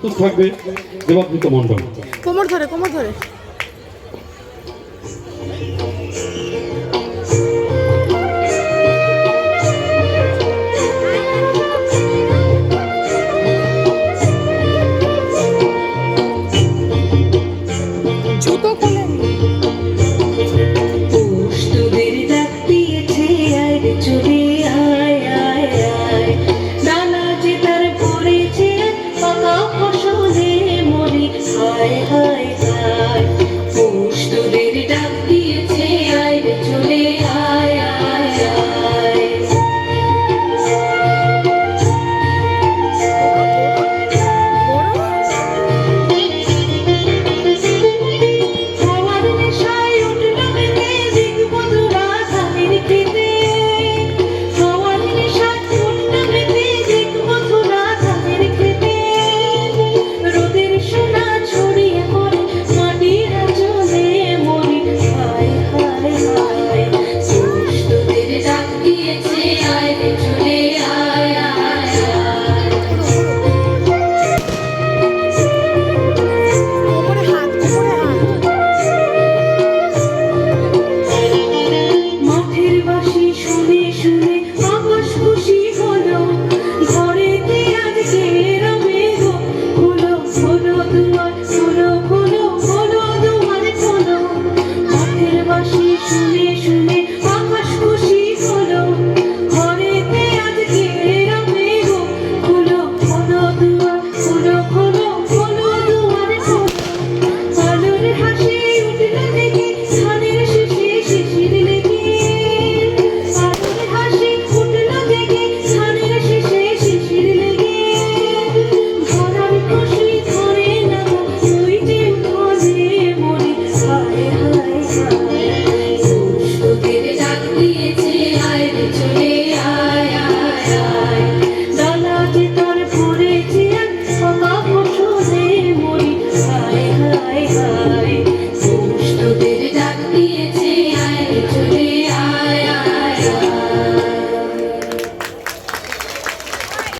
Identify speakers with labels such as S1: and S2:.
S1: প্রস্তুত থাকবে দেবাবৃত মণ্ডল।
S2: কোমর ধরে কোমর ধরে। জুতো